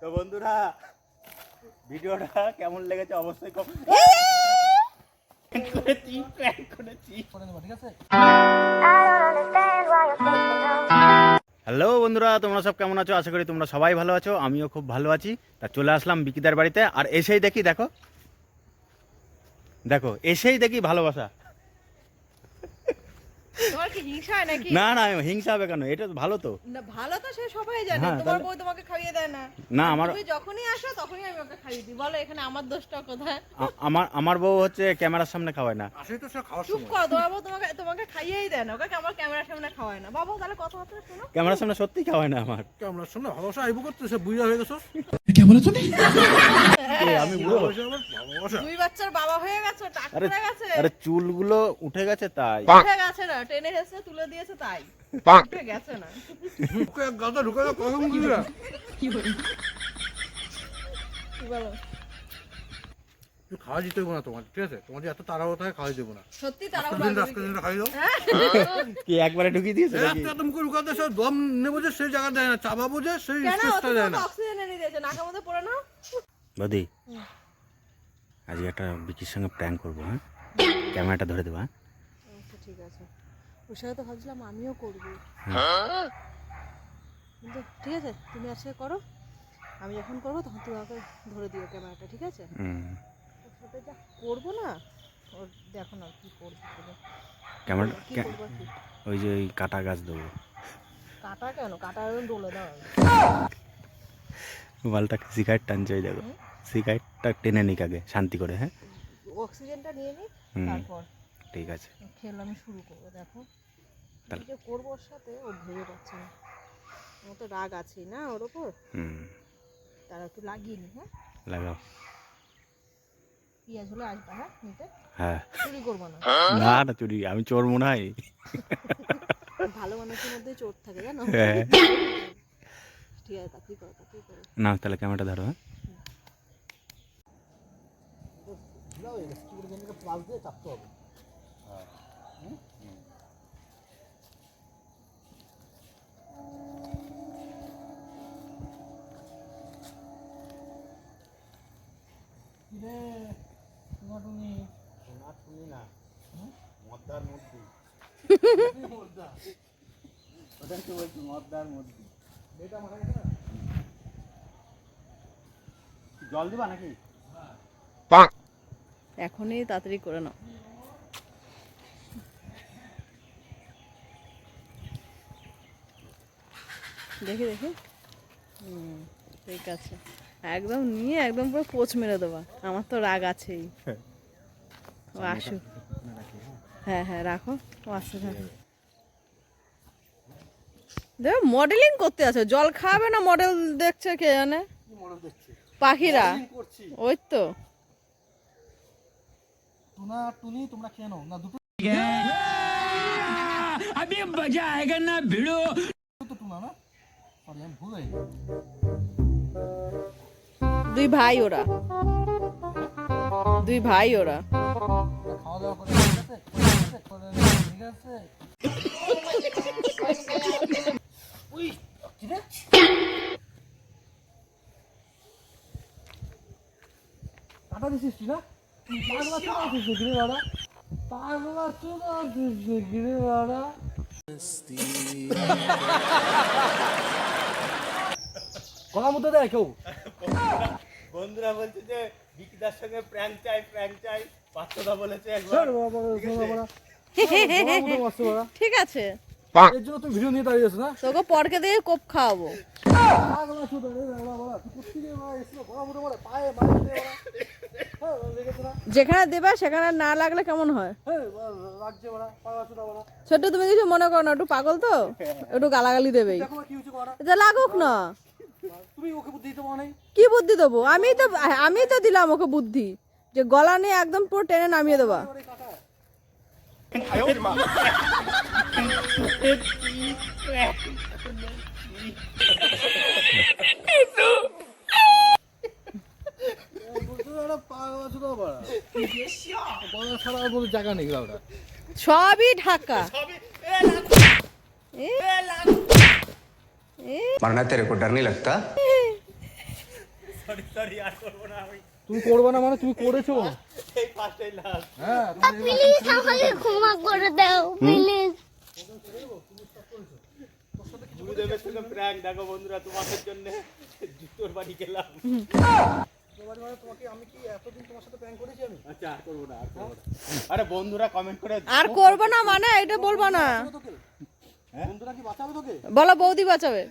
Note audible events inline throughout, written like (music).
তো বন্ধুরা, ভিডিওটা কেমন লেগেছে অবশ্যই হ্যালো বন্ধুরা, তোমরা সব কেমন আছো? আশা করি তোমরা সবাই ভালো আছো, আমিও খুব ভালো আছি। তা চলে আসলাম বিকিদার বাড়িতে, আর এসেই দেখি, দেখো। দেখো, এসেই দেখি ভালোবাসা। তোমার কি হিংসা নাকি? না না হিংসা হবে কেন? এটা ভালো তো। না ভালো তো সে সবাই জানে। হ্যাঁ, তোমার বউ তোমাকে খাইয়ে দেয় না। না আমার তুমি যখনই আসো তখনই আমি ওকে খাইয়ে দিই। বলো এখানে আমার দোষটা কোথায়? আমার আমার বউ হচ্ছে ক্যামেরার সামনে খাওয়ায় না। আসলে তো সব খাওয়ার চুপ করো তোমার বউ তোমাকে তোমাকে খাইয়েই দেয় না। ওকে আমার ক্যামেরার সামনে খাওয়ায় না। বাবা তাহলে কথাবার্তা শোনো। ক্যামেরার সামনে সত্যি খাওয়ায় না আমার। ক্যামেরার সামনে ভালোবাসা আইবো করতে সে বুঝা হয়ে গেছো। আমি বুড়ো? দুই বাচ্চার বাবা হয়ে গেছে টাক আরে গেছে। আরে চুলগুলো উঠে গেছে তাই। উঠে গেছে না। টেনে হেসে তুলে দিয়েছে তাই। উঠে গেছে না। মুখে এক গাদা ঢুকে গেল কখন কি বলো? খাওয়া দিতে না তোমার ঠিক আছে? তোমার এত তাড়াহুড়ো থাকে খাওয়া দেবো না। সত্যি তারা আজকের দিন খাই দাও। (laughs) কি একবারে ঢুকিয়ে দিয়েছে নাকি? সে দম নেব যে সেই জায়গা দেয় না চাবাবো যে সেই দেয় না। অক্সিজেন এনে দিয়েছে নাকের মধ্যে পড়ে না? বদি আজকে একটা বিকির সঙ্গে প্র্যাঙ্ক করব হ্যাঁ? ক্যামেরাটা ধরে দেবো হ্যাঁ? ওর সাথে তো ভাবছিলাম আমিও করব। কিন্তু ঠিক আছে তুমি আজকে করো। আমি যখন করব তখন তুমি আমাকে ধরে দিও ক্যামেরাটা ঠিক আছে? হুম। ওর সাথে যা করব না ওর দেখো না কি করব। ক্যামেরা? ওই যে ওই কাটা গাছ দেবো। কাটা কেন? কাটা ডলে দাও মোবাইলটা সিগারেট টানছে ওই দেখো। সিগারেটটা টেনে নিক আগে শান্তি করে হ্যাঁ? অক্সিজেনটা নিয়ে নিই তারপর। ঠিক আছে। খেলা আমি শুরু করব দেখো। যে করব ওর সাথে ও ভেবে পাচ্ছে না। আমার তো রাগ আছেই না ওর ওপর? হুম। তারা একটু লাগিয়ে নি হ্যাঁ? লাগাও। পেঁয়াজ হলে আসবা হ্যাঁ নিতে? হ্যাঁ। চুরি করব না। না না চুরি আমি চোর মনে হয়। ভালো মানুষের মধ্যে চোট থাকে জানো? হ্যাঁ। ঠিক আছে তাড়াতাড়ি করো তাড়াতাড়ি করো। না তাহলে ক্যামেরাটা ধরো হ্যাঁ। প্লাস দিয়ে চাপতে হবে মদ্দার জল দিবা নাকি? এখনই তাড়াতাড়ি করে নাও। দেখি দেখি। হুম ঠিক আছে। একদম নিয়ে একদম পুরো পোচ মেরে দেবা। আমার তো রাগ আছেই। ও আসুক। হ্যাঁ হ্যাঁ রাখো। দেখো মডেলিং করতে আছে জল খাবে না মডেল দেখছে কে জানে পাখিরা করছি ওই তো টুনা টুনি তোমরা খেয়ে নাও না দুটো अभी मजा आएगा ना भिड़ो তো টুনা না সরি আমি ভুল হয়ে গেছি। দুই ভাই ওরা দুই ভাই ওরা। কাটা দিছিস তুই না পাগলা চোদা দিছিস গিরে বাড়া পাগলা চোদা দিছিস গিরে বাড়া কথা মতো দেয় কেউ? বন্ধুরা বলছে যে সঙ্গে প্র্যাঙ্ক চাই প্র্যাঙ্ক চাই। বলেছে একবার। ঠিক আছে? এর জন্য তুমি ভিডিও নিয়ে দাঁড়িয়ে আছো না? তোকে পরকে দিয়ে কোপ খাওয়াবো। হ্যাঁ? যেখানে দেবে সেখানে না লাগলে কেমন হয়? হ্যাঁ। ছোট্ট তুমি কিছু মনে করো না একটু পাগল তো? একটু গালাগালি দেবেই। দেখো না কি হচ্ছে বাড়া। এটা লাগুক না। তুমি ওকে বুদ্ধি দিতে নাই? কি বুদ্ধি দেবো আমি তো আমি তো দিলাম ওকে বুদ্ধি যে গলা নিয়ে একদম পুরো টেনে নামিয়ে দেবা ওরে কাটা। এই বলছো না, ওরা পাগলা চোদা বাড়া। গলা ছাড়া আর কোনো জায়গা নেই ওটা সবই ঢাকা সবই এ এ মারনা তেরে কো ডর নেই লাগতা সরি সরি আর করব না আমি তুমি করবে না মানে তুমি করেছ এই ফার্স্টই লাস্ট হ্যাঁ প্লিজ আমাকে ক্ষমা করে দাও প্লিজ আরে বন্ধুরা কমেন্ট করে আর না মানে এটা বলব না। বলো বৌদি বাঁচাবে।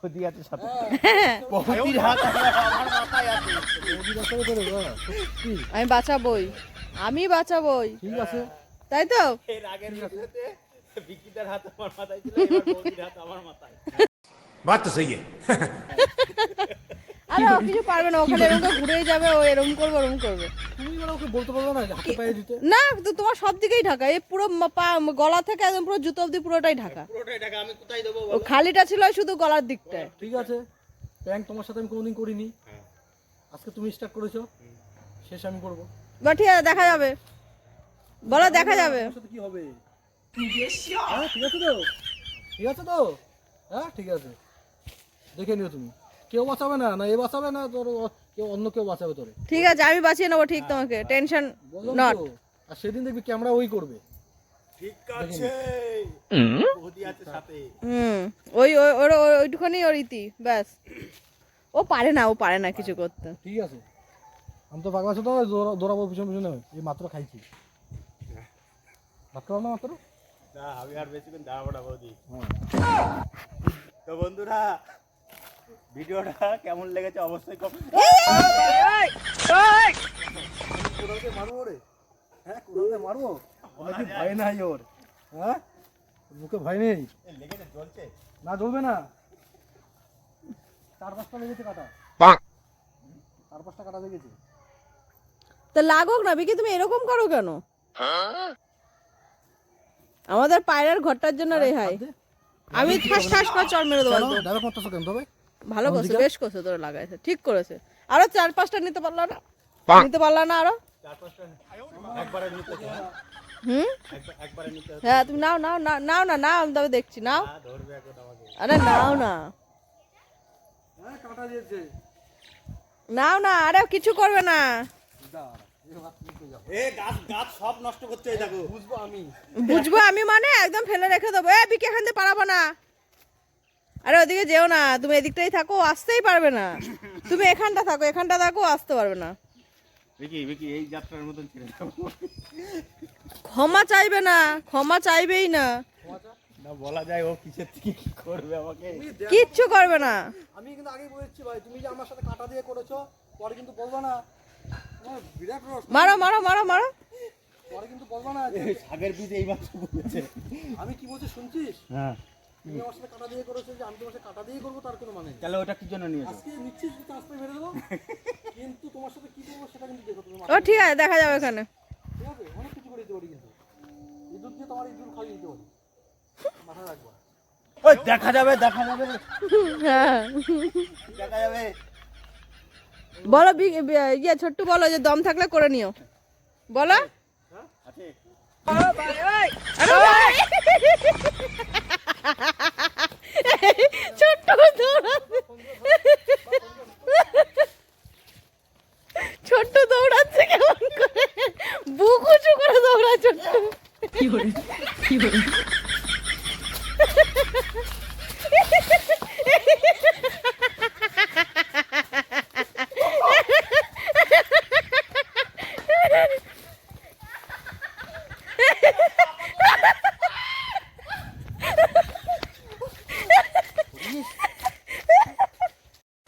বৌদি আছে সাথে। হ্যাঁ। বৌদির হাত আমি বাঁচাবই। আমি বাঁচাবই। ঠিক আছে। তাই তো? এর আগের ভিডিওতে বিকিদার হাত আমার মাথায় ছিল এবার বৌদির হাত আমার মাথায়। বাত তো সহি আরে ও কিছু পারবে না ওখানে এরকম ঘুরেই যাবে ও এরকম করবে ওরকম করবে। তুমি মানে ওকে বলতে পারবে না হাতে পায়ে দিতে? না তো তোমার সব দিকেই ঢাকা এই পুরো পা গলা থেকে একদম পুরো জুতো অবধি পুরোটাই ঢাকা। পুরোটাই টাকা আমি কোথায় দেবো ও খালিটা ছিল শুধু গলার দিকটায়। ঠিক আছে। প্র্যাঙ্ক তোমার সাথে আমি কোনোদিন করিনি। আজকে তুমি স্টার্ট করেছ। শেষ আমি করব। বা ঠিক আছে দেখা যাবে। বলো দেখা যাবে। কি হবে? হ্যাঁ ঠিক আছে তো। ঠিক আছে তো? হ্যাঁ ঠিক আছে। দেখে নিও তুমি। কেউ বাঁচাবে না না এ বাঁচাবে না তোর কেউ অন্য কেউ বাঁচাবে তোরে। ঠিক আছে আমি বাঁচিয়ে নেব ঠিক তোমাকে টেনশন বললাম নট। আর সেদিন দেখবি ক্যামেরা ওই করবে। ঠিক আছে। সাথে। হুম ওই ওই ওর ওর- ওইটুখানি ওর ইতি ব্যাস। ও পারে না ও পারে না কিছু করতে। ঠিক আছে। আমি তো পাগলা ছোট দৌড়াবো পিছনে পিছনে। এই মাত্র খাইছি। ভাত না মাত্র? না আমি আর বেশিক্ষণ দাঁড়াবো না বৌদি। তো বন্ধুরা ভিডিওটা কেমন লেগেছে অবশ্যই কম কোদালকে মারবো রে? হ্যাঁ কোদালকে মারবো? নাকি ভয় নাই ওর। হ্যাঁ? মুখে ভয় নেই? লেগেছে জ্বলছে। না জ্বলবে না। চার পাঁচটা লেগেছে কাটা। চার পাঁচটা কাটা লেগেছে। তা লাগুক না বিকি তুমি এরকম করো কেন? আমাদের পায়রার ঘরটার জন্য রেহাই। আমি ঠাস ঠাস করে চর মেরে দেবো কেন? তবে ভালো করছে বেশ করছে তোর লাগাইছে ঠিক করেছে। আরও চার পাঁচটা নিতে পারল না? নিতে পারলা না আরও? চার পাঁচটা একবারে নিতে হচ্ছে হ্যাঁ? হুম একবারে নিতে হ্যাঁ তুমি নাও নাও নাও নাও না নাও আমি তবে দেখছি নাও। ধরবে এখন আমাকে। আরে নাও না। হ্যাঁ কাটা দিয়েছে। নাও না আরে কিছু করবে না। এ গাছ গাছ সব নষ্ট করছে এই দেখো। বুঝব আমি। বুঝব আমি মানে একদম ফেলে রেখে দেবো। এ বিকে এখান থেকে পারাবো না। আরে ওদিকে যেও না তুমি এদিকটাই থাকো আসতেই পারবে না। তুমি এখানটা থাকো এখানটা থাকো আসতে পারবে না। বিকি বিকি এই যাত্রার মতন ছেড়ে ক্ষমা চাইবে না ক্ষমা চাইবেই না। না বলা যায় ও কিসের থেকে কি করবে আমাকে? কিচ্ছু করবে না। আমি কিন্তু বলেছি ভাই তুমি যে আমার সাথে কাটা দিয়ে করেছ পরে কিন্তু বলবা না। তোমার বিরাট রস। মারো মারো মারো মারো। পরে কিন্তু বলবা না যে বীজ এই বলেছে। আমি কি বলছি শুনছিস? হ্যাঁ। তুমি আমার সাথে কাটা দিয়ে করেছ যে আমি তোমার সাথে কাটা দিয়ে করব তার কোনো মানে নেই। তাহলে ওটা কি জন্য নিয়েছো? আজকে নিচ্ছিস তো আস্তে মেরে দেবো। কিন্তু তোমার সাথে কি করব সেটা কিন্তু দেখো তুমি ও ঠিক আছে দেখা যাবে এখানে ঠিক আছে? অনেক কিছু করে দিতে পারি কিন্তু। ইঁদুর দিয়ে তোমার ইঁদুর খাইয়ে দিতে পারি। মাথায় রাখবা। ওই দেখা যাবে দেখা যাবে। হ্যাঁ। দেখা যাবে। বলো ইয়ে ছোট্টু বলো যে দম থাকলে করে নিও। বলো। আছে। আরে ভাই! ছোট্ট দৌড়াচ্ছে ছোট্ট দৌড়াচ্ছে কেমন করে বুক উঁচু করে দৌড়ায় ছোট্ট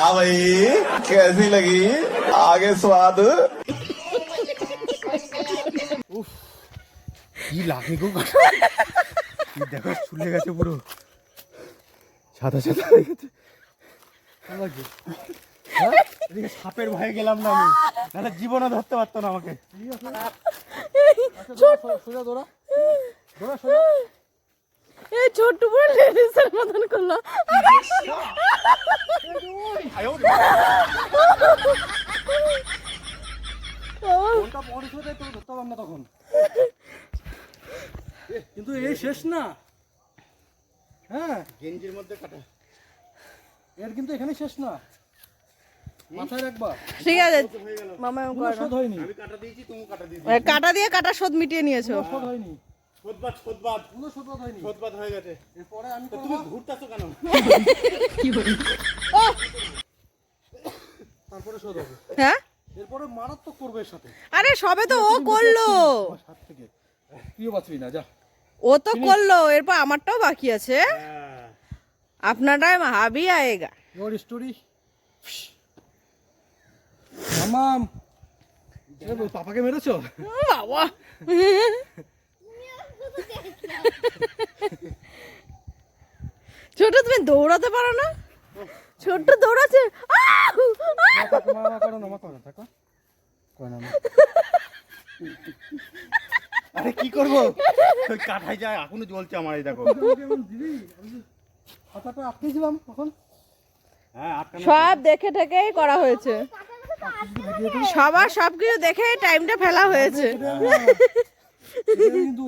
हाँ भाई कैसी लगी आगे स्वाद কি লাগে গো কি দেখো চুলে গেছে পুরো সাদা সাদা হয়ে গেছে ভালো লাগছে এদিকে সাপের ভয়ে গেলাম না আমি নাহলে জীবনও ধরতে পারতো না আমাকে আচ্ছা দৌড়া, সো- সোজা দৌড়া দৌড়া সোজা এই লেডিসের মতন করল। কিন্তু এই শেষ না। হ্যাঁ। গেঞ্জির মধ্যে কাটা। এর কিন্তু এখানে শেষ না। মাথায় রাখবা। ঠিক আছে মামা দিয়েছি তুমি দিয়েছি। কাটা দিয়ে কাটা শোধ মিটিয়ে নিয়েছো। শোধ হয়নি। সোদবাদ সোদবাদ কোনো শোধ হয়নি। সোদবাদ হয়ে গেছে। এরপরে আমি তুমি ঘুরতেছো কেন? তারপরে হবে। হ্যাঁ? এরপরে মারাত্মক করবে এর সাথে। আরে সবে তো ও করল। আমার হাত থেকে। তুইও বাঁচবি না যা। ও তো করল এরপর আমারটাও বাকি আছে। হ্যাঁ। আপনার টাইম হাবি আয়েগা। স্টোরি মামাম পাপাকে মেরেছো? বাবা। (laughs) ছোট তুমি দৌড়াতে পারো না? ছোট্ট দৌড়াচ্ছে। আহ! আহ! মা করো না মা করো না থাকো করো না মা। আরে কি করব? কাঠাই যায় এখনও জ্বলছে আমার এই দেখো। যে হাতাটা আটকেছিলাম তখন হ্যাঁ সব দেখে ঠেকেই করা হয়েছে। সবার সব কিছু দেখে টাইমটা ফেলা হয়েছে। কিন্তু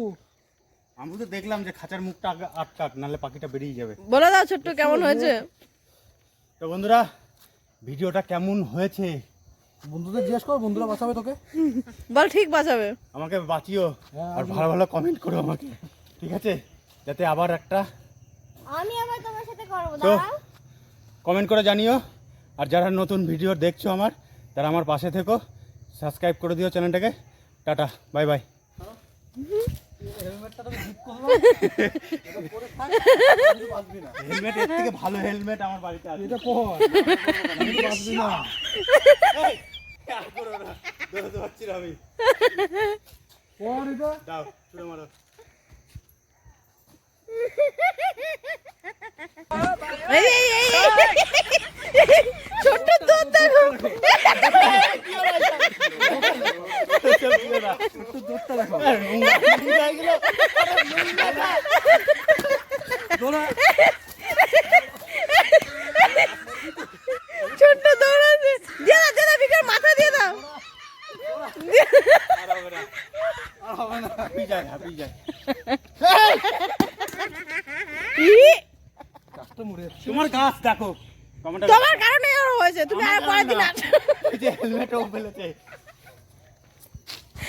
আমি তো দেখলাম যে খাঁচার মুখটা আটকাক নাহলে পাখিটা বেরিয়ে যাবে। বলে দাও ছোট্ট কেমন হয়েছে? তো বন্ধুরা ভিডিওটা কেমন হয়েছে? বন্ধুদের জিজ্ঞেস কর বন্ধুরা বাঁচাবে তোকে। বল ঠিক বাঁচাবে। আমাকে বাঁচিও আর ভালো ভালো কমেন্ট করো আমাকে। ঠিক আছে? যাতে আবার একটা আমি আবার তোমার সাথে করব তো দাঁড়াও। কমেন্ট করে জানিও। আর যারা নতুন ভিডিও দেখছ আমার তারা আমার পাশে থেকো। সাবস্ক্রাইব করে দিও চ্যানেলটাকে। টাটা বাই বাই হেলমেটটা তোকে জিপ করলাম এটা পরে থাক তুই বাঁচবি না হেলমেট এর থেকে ভালো হেলমেট আমার বাড়িতে আছে। এটা পর। বাঁচবি না আর করো না, দৌড়াতে পারছি না আমি পর এটা। দাও ছুড়ে মারো। এই এই এই এই। ছোট্ট দুধ দেখো দেখো। ছোট্ট দৌড়াচ্ছে। দিয়ে দাও দিয়ে দাও বিকার মাথা দিয়ে দাও। তোমার গাছ দেখো। তোমার কারণে আর হয়েছে। তুমি আর পরের দিন আস- এই ফেলেছে ছোট্ট এই, এই, এইগুলো পুরো না বল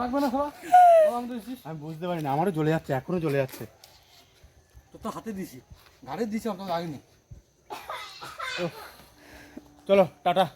রাখবে না আমি বুঝতে পারিনি আমারও জ্বলে যাচ্ছে এখনও জ্বলে যাচ্ছে। তোর তো হাতে দিছি ঘাড়ে দিছি আমার তো লাগেনি চলো টাটা।